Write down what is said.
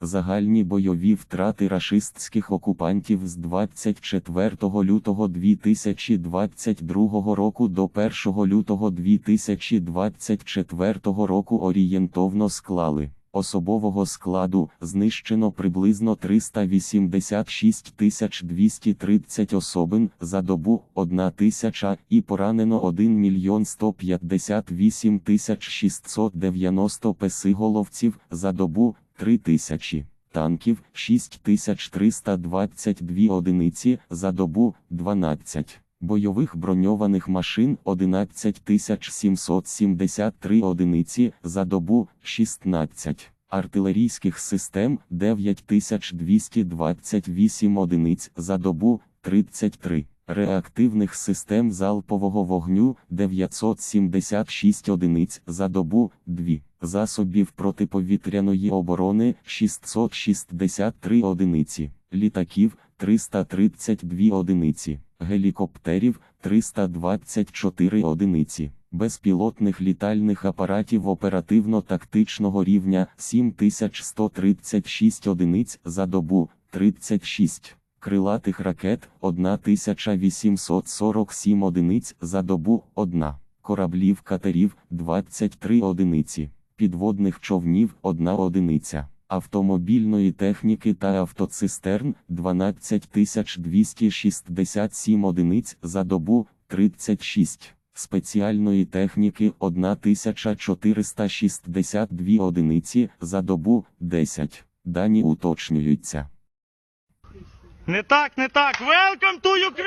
Загальні бойові втрати рашистських окупантів з 24 лютого 2022 року до 1 лютого 2024 року орієнтовно склали. Особового складу знищено приблизно 386 230 особин за добу 1 тисяча і поранено 1 мільйон 158 690 песиголовців за добу 3 тисячі. Танків 6322 одиниці за добу 12. Бойових броньованих машин 11773 одиниці за добу 16. Артилерійських систем 9228 одиниць за добу 33. Реактивних систем залпового вогню 976 одиниць за добу 2. Засобів протиповітряної оборони 663 одиниці. Літаків 332 одиниці. Гелікоптерів 324 одиниці. Безпілотних літальних апаратів оперативно-тактичного рівня 7136 одиниць за добу 36. Крилатих ракет 1847 одиниць за добу 1. Кораблів катерів 23 одиниці. Підводних човнів 1 одиниця. Автомобільної техніки та автоцистерн 12267 одиниць за добу 36. Спеціальної техніки 1462 одиниці за добу 10. Дані уточнюються. Не так, не так. Welcome to Ukraine!